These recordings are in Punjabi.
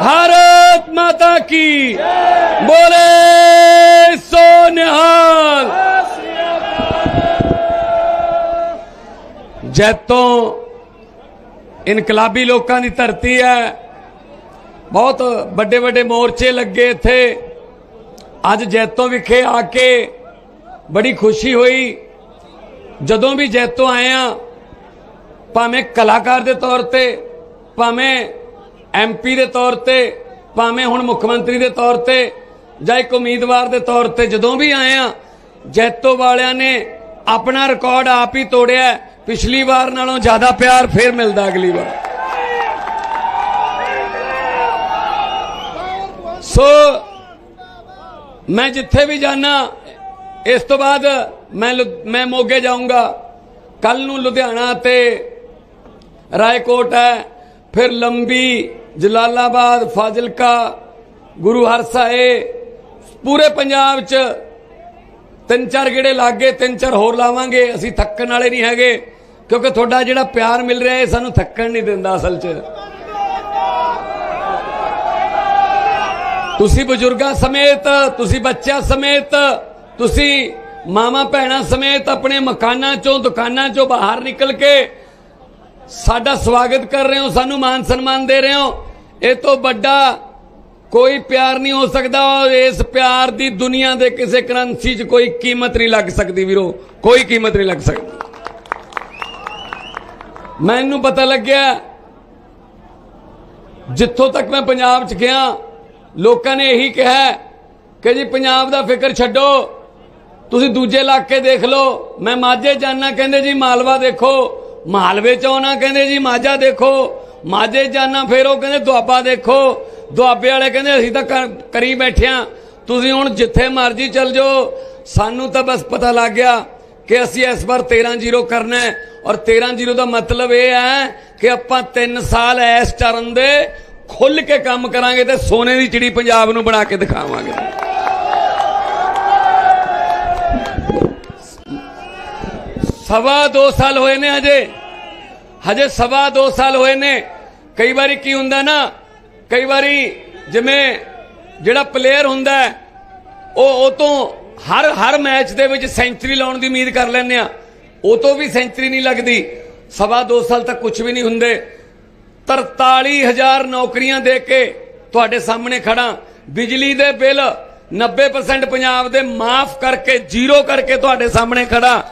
भारत माता की बोले सो निहाल ਜੈਤੋਂ ਇਨਕਲਾਬੀ ਲੋਕਾਂ ਦੀ ਧਰਤੀ ਹੈ ਬਹੁਤ ਵੱਡੇ ਵੱਡੇ ਮੋਰਚੇ ਲੱਗੇ ਇੱਥੇ ਅੱਜ ਜੈਤੋਂ ਵਿਖੇ ਆ ਕੇ ਬੜੀ ਖੁਸ਼ੀ ਹੋਈ ਜਦੋਂ ਵੀ ਜੈਤੋਂ ਆਏ ਆ ਭਾਵੇਂ ਕਲਾਕਾਰ ਦੇ ਤੌਰ ਤੇ ਭਾਵੇਂ ਐਮਪੀ ਦੇ ਤੌਰ ਤੇ, ਭਾਵੇਂ ਹੁਣ ਮੁੱਖ ਮੰਤਰੀ ਦੇ ਤੌਰ ਤੇ ਜਾਂ ਇੱਕ ਉਮੀਦਵਾਰ ਦੇ ਤੌਰ ਤੇ ਜਦੋਂ ਵੀ ਆਏ ਆ, ਜੈਤੋ ਵਾਲਿਆਂ ਨੇ ਆਪਣਾ ਰਿਕਾਰਡ ਆਪ ਹੀ ਤੋੜਿਆ ਪਿਛਲੀ ਵਾਰ ਨਾਲੋਂ ਜ਼ਿਆਦਾ ਪਿਆਰ ਫੇਰ ਮਿਲਦਾ ਅਗਲੀ ਵਾਰ। ਸੋ ਮੈਂ ਜਿੱਥੇ ਵੀ ਜਾਣਾ ਇਸ ਤੋਂ ਬਾਅਦ ਮੈਂ ਮੈਂ ਮੋਗੇ ਜਾਊਂਗਾ। ਕੱਲ ਨੂੰ ਲੁਧਿਆਣਾ ਤੇ ਰਾਏਕੋਟ ਹੈ। ਫਿਰ ਲੰਬੀ ਜਲਾਲਾਬਾਦ ਫਾਜ਼ਿਲਕਾ ਗੁਰੂ ਹਰਸਾਏ ਪੂਰੇ ਪੰਜਾਬ 'ਚ ਤਿੰਨ ਚਾਰ ਗੇੜੇ ਲੱਗੇ ਤਿੰਨ ਚਾਰ ਹੋਰ ਲਾਵਾਂਗੇ ਅਸੀਂ ਥੱਕਣ ਵਾਲੇ ਨਹੀਂ ਹੈਗੇ ਕਿਉਂਕਿ ਤੁਹਾਡਾ ਜਿਹੜਾ ਪਿਆਰ ਮਿਲ ਰਿਹਾ ਇਹ ਸਾਨੂੰ ਥੱਕਣ ਨਹੀਂ ਦਿੰਦਾ ਅਸਲ 'ਚ ਤੁਸੀਂ ਬਜ਼ੁਰਗਾਂ ਸਮੇਤ ਤੁਸੀਂ ਬੱਚਿਆਂ ਸਮੇਤ ਤੁਸੀਂ ਮਾਮਾ ਭੈਣਾਂ ਸਮੇਤ ਆਪਣੇ ਮਕਾਨਾਂ ਚੋਂ ਦੁਕਾਨਾਂ ਚੋਂ ਬਾਹਰ ਨਿਕਲ ਕੇ ਸਾਡਾ ਸਵਾਗਤ ਕਰ ਰਹੇ ਹੋ, ਸਾਨੂੰ ਮਾਨ ਸਨਮਾਨ ਦੇ ਰਹੇ ਹੋ। ਇਹ ਤੋਂ ਵੱਡਾ ਕੋਈ ਪਿਆਰ ਨਹੀਂ ਹੋ ਸਕਦਾ, ਔਰ ਇਸ ਪਿਆਰ ਦੀ ਦੁਨੀਆ ਦੇ ਕਿਸੇ ਕਰੰਸੀ 'ਚ ਕੋਈ ਕੀਮਤ ਨਹੀਂ ਲੱਗ ਸਕਦੀ ਵੀਰੋ, ਕੋਈ ਕੀਮਤ ਨਹੀਂ ਲੱਗ ਸਕਦੀ। ਮੈਨੂੰ ਪਤਾ ਲੱਗਿਆ, ਜਿੱਥੋਂ ਤੱਕ ਮੈਂ ਪੰਜਾਬ 'ਚ ਗਿਆ, ਲੋਕਾਂ ਨੇ ਇਹੀ ਕਿਹਾ ਕਿ ਜੀ ਪੰਜਾਬ ਦਾ ਫਿਕਰ ਛੱਡੋ, ਤੁਸੀਂ ਦੂਜੇ ਇਲਾਕੇ ਦੇਖ ਲਓ, ਮੈਂ ਮਾਝੇ ਜਾਣਾ ਕਹਿੰਦੇ ਜੀ ਮਾਲਵਾ ਦੇਖੋ ਮਾਲਵੇ ਚ ਆਉਣਾ ਕਹਿੰਦੇ ਜੀ ਮਾਝਾ ਦੇਖੋ, ਮਾਝੇ ਜਾਣਾ ਫਿਰ ਉਹ ਕਹਿੰਦੇ ਦੁਆਬਾ ਦੇਖੋ, ਦੁਆਬੇ ਵਾਲੇ ਕਹਿੰਦੇ ਅਸੀਂ ਤਾਂ ਕਰ- ਕਰੀ ਬੈਠਿਆਂ ਤੁਸੀਂ ਹੁਣ ਜਿੱਥੇ ਮਰਜ਼ੀ ਚੱਲ ਜਾਓ, ਸਾਨੂੰ ਤਾਂ ਬਸ ਪਤਾ ਲੱਗ ਗਿਆ ਕਿ ਅਸੀਂ ਇਸ ਵਾਰ 13-0 ਕਰਨਾ ਹੈ। ਔਰ 13-0 ਦਾ ਮਤਲਬ ਇਹ ਹੈ ਕਿ ਆਪਾਂ 3 ਸਾਲ ਐਸ ਚਰਨ ਦੇ ਖੁੱਲ ਕੇ ਕੰਮ ਕਰਾਂਗੇ ਤੇ ਸੋਨੇ ਦੀ ਚਿੜੀ ਪੰਜਾਬ ਨੂੰ ਬਣਾ ਕੇ ਦਿਖਾਵਾਂਗੇ। ਸਵਾ ਦੋ ਸਾਲ ਹੋਏ ਨੇ ਹਜੇ। ਹਜੇ ਸਵਾ ਦੋ ਸਾਲ ਹੋਏ ਨੇ। ਕਈ ਵਾਰੀ ਕੀ ਹੁੰਦਾ ਨਾ, ਕਈ ਵਾਰੀ ਜਿਵੇਂ ਜਿਹੜਾ ਪਲੇਅਰ ਹੁੰਦਾ ਉਹ ਉਹ ਤੋਂ ਹਰ ਹਰ ਮੈਚ ਦੇ ਵਿੱਚ ਸੈਂਚਰੀ ਲਾਉਣ ਦੀ ਉਮੀਦ ਕਰ ਲੈਂਦੇ ਆ। ਉਹ ਤੋਂ ਵੀ ਸੈਂਚਰੀ ਨਹੀਂ ਲੱਗਦੀ। ਸਵਾ ਦੋ ਸਾਲ ਤੱਕ ਕੁਝ ਵੀ ਨਹੀਂ ਹੁੰਦੇ। 43000 ਨੌਕਰੀਆਂ ਦੇ ਕੇ ਤੁਹਾਡੇ ਸਾਹਮਣੇ ਖੜਾ ਬਿਜਲੀ ਦੇ ਬਿੱਲ 90% ਪੰਜਾਬ ਦੇ ਮਾਫ ਕਰਕੇ, ਜ਼ੀਰੋ ਕਰਕੇ ਤੁਹਾਡੇ ਸਾਹਮਣੇ ਖੜਾ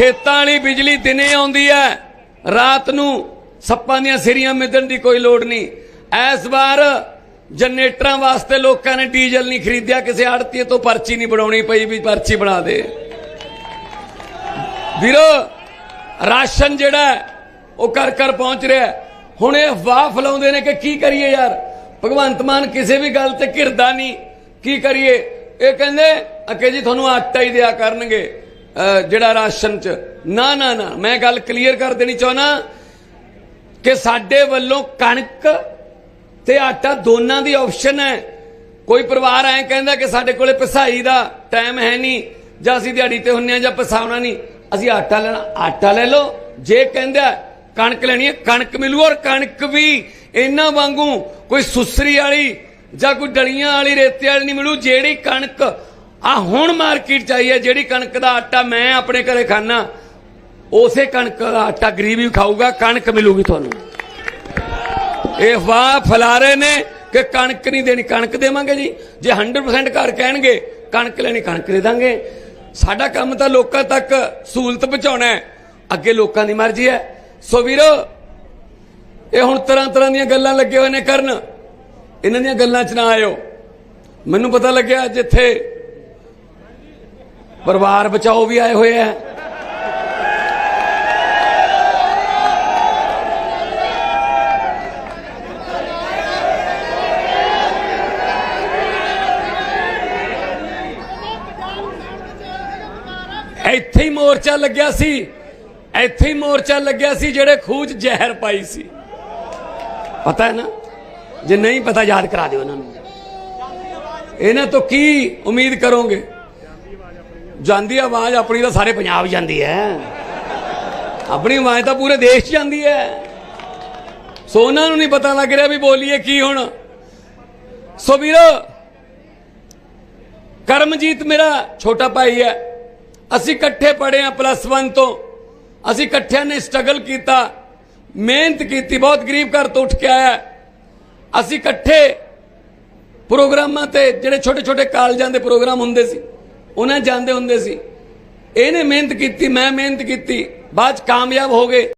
ਖੇਤਾਂ ਵਾਲੀ ਬਿਜਲੀ ਦਿਨੇ ਆਉਂਦੀ ਹੈ, ਰਾਤ ਨੂੰ ਸੱਪਾਂ ਦੀਆਂ ਸਿਰੀਆਂ ਮਿੱਧਣ ਦੀ ਕੋਈ ਲੋੜ ਨਹੀਂ। ਇਸ ਵਾਰ ਜਨਰੇਟਰਾਂ ਵਾਸਤੇ ਲੋਕਾਂ ਨੇ ਡੀਜ਼ਲ ਨਹੀਂ ਖਰੀਦਿਆ, ਕਿਸੇ ਆੜਤੀ ਤੋਂ ਪਰਚੀ ਨਹੀਂ ਬਣਾਉਣੀ ਪਈ ਵੀ ਪਰਚੀ ਬਣਾ ਦੇ। ਵੀਰੋ, ਰਾਸ਼ਨ ਜਿਹੜਾ ਉਹ ਕਰ ਕਰ ਪਹੁੰਚ ਰਿਹਾ ਹੁਣ ਇਹ ਅਫਵਾਹ ਫਲਾਉਂਦੇ ਨੇ ਕਿ ਕੀ ਕਰੀਏ ਯਾਰ? ਭਗਵੰਤ ਮਾਨ ਕਿਸੇ ਵੀ ਗੱਲ ਤੇ ਘਿਰਦਾ ਨਹੀਂ। ਕੀ ਕਰੀਏ? ਇਹ ਕਹਿੰਦੇ, ਅਕੇ ਜੀ, ਤੁਹਾਨੂੰ ਆਟਾ ਹੀ ਦਿਆ ਕਰਨਗੇ। ਜਿਹੜਾ ਰਾਸ਼ਨ ਚ ਨਾ ਨਾ ਨਾ, ਮੈਂ ਗੱਲ ਕਲੀਅਰ ਕਰ ਦੇਣੀ ਚਾਹਨਾ ਕਿ ਸਾਡੇ ਵੱਲੋਂ ਕਣਕ ਤੇ ਆਟਾ ਦੋਨਾਂ ਦੀ ਆਪਸ਼ਨ ਹੈ। ਕੋਈ ਪਰਿਵਾਰ ਐ ਕਹਿੰਦਾ ਕਿ ਸਾਡੇ ਕੋਲੇ ਪਸਾਈ ਦਾ ਟਾਈਮ ਹੈ ਨਹੀਂ, ਜਾਂ ਅਸੀਂ ਦਿਹਾੜੀ ਤੇ ਹੁੰਨੇ ਆ ਜਾਂ ਪਸਾਉਣਾ ਨਹੀਂ, ਅਸੀਂ ਆਟਾ ਲੈਣਾ। ਆਟਾ ਲੈ ਲਓ। ਜੇ ਕਹਿੰਦਾ ਕਣਕ ਲੈਣੀ ਹੈ, ਕਣਕ ਮਿਲੂ ਔਰ ਕਣਕ ਵੀ ਇਹਨਾਂ ਵਾਂਗੂ ਕੋਈ ਸੁਸਰੀ ਵਾਲੀ ਜਾਂ ਕੋਈ ਡਲੀਆਂ ਵਾਲੀ ਰੇਤੇ ਵਾਲੀ ਨਹੀਂ ਮਿਲੂ, ਜਿਹੜੀ ਕਣਕ ਆ ਹੁਣ ਮਾਰਕੀਟ ਚ ਆਈ ਹੈ, ਜਿਹੜੀ ਕਣਕ ਦਾ ਆਟਾ ਮੈਂ ਆਪਣੇ ਘਰੇ ਖਾਣਾ ਉਸੇ ਕਣਕ ਦਾ ਆਟਾ ਗਰੀਬ ਵੀ ਖਾਊਗਾ, ਕਣਕ ਮਿਲੂਗੀ ਤੁਹਾਨੂੰ। ਇਹ ਵਾਹ ਫੈਲਾ ਰਹੇ ਨੇ ਕਿ ਕਣਕ ਨਹੀਂ ਦੇਣੀ, ਕਣਕ ਦੇਵਾਂਗੇ ਜੀ। ਜੇ 100% ਘਰ ਕਹਿਣਗੇ, ਕਣਕ ਲੈਣੀ, ਕਣਕ ਦੇ ਦਾਂਗੇ। ਸਾਡਾ ਕੰਮ ਤਾਂ ਲੋਕਾਂ ਤੱਕ ਸਹੂਲਤ ਪਹੁੰਚਾਉਣਾ ਹੈ। ਅੱਗੇ ਲੋਕਾਂ ਦੀ ਮਰਜ਼ੀ ਹੈ। ਸੋ ਵੀਰੋ, ਇਹ ਹੁਣ ਤਰ੍ਹਾਂ ਤਰ੍ਹਾਂ ਦੀਆਂ ਗੱਲਾਂ ਲੱਗੇ ਹੋਏ ਨੇ ਕਰਨ। ਇਹਨਾਂ ਦੀਆਂ ਗੱਲਾਂ 'ਚ ਨਾ ਆਇਓ। ਮੈਨੂੰ ਪਤਾ ਲੱਗਿਆ, ਜਿੱਥੇ ਪਰਿਵਾਰ ਬਚਾਓ ਵੀ ਆਏ ਹੋਏ ਆ। ਇੱਥੇ ਹੀ ਮੋਰਚਾ ਲੱਗਿਆ ਸੀ। ਇੱਥੇ ਹੀ ਮੋਰਚਾ ਲੱਗਿਆ ਸੀ ਜਿਹੜੇ ਖੂਜ ਜ਼ਹਿਰ ਪਾਈ ਸੀ। ਪਤਾ ਹੈ ਨਾ? ਜੇ ਨਹੀਂ ਪਤਾ ਯਾਦ ਕਰਾ ਦਿਓ ਉਹਨਾਂ ਨੂੰ। ਇਹਨਾਂ ਤੋਂ ਕੀ ਉਮੀਦ ਕਰੋਗੇ? ਜਾਂਦੀ ਆਵਾਜ਼, ਆਪਣੀ ਤਾਂ ਸਾਰੇ ਪੰਜਾਬ ਜਾਂਦੀ ਹੈ ਆਪਣੀ ਆਵਾਜ਼ ਤਾਂ ਪੂਰੇ ਦੇਸ਼ 'ਚ ਜਾਂਦੀ ਹੈ ਸੋ ਉਹਨਾਂ ਨੂੰ ਨਹੀਂ ਪਤਾ ਲੱਗ ਰਿਹਾ ਵੀ ਬੋਲੀਏ ਕੀ ਹੁਣ। ਸੋ ਵੀਰੋ, ਕਰਮਜੀਤ ਮੇਰਾ ਛੋਟਾ ਭਾਈ ਹੈ ਅਸੀਂ ਇਕੱਠੇ ਪੜ੍ਹੇ ਆ ਪਲੱਸ 1 ਤੋਂ। ਅਸੀਂ ਇਕੱਠਿਆਂ ਨੇ ਸਟਰਗਲ ਕੀਤਾ, ਮਿਹਨਤ ਕੀਤੀ, ਬਹੁਤ ਗਰੀਬ ਘਰ ਤੋਂ ਉੱਠ ਕੇ ਆਇਆ। ਅਸੀਂ ਇਕੱਠੇ ਪ੍ਰੋਗਰਾਮਾਂ ਤੇ, ਜਿਹੜੇ ਛੋਟੇ ਛੋਟੇ ਕਾਲਜਾਂ ਦੇ ਪ੍ਰੋਗਰਾਮ ਹੁੰਦੇ ਸੀ ਉਹਨਾਂ ਜਾਂਦੇ ਹੁੰਦੇ ਸੀ। ਇਹਨੇ ਮਿਹਨਤ ਕੀਤੀ, ਮੈਂ ਮਿਹਨਤ ਕੀਤੀ, ਬਾਅਦ 'ਚ ਕਾਮਯਾਬ ਹੋ ਗਏ।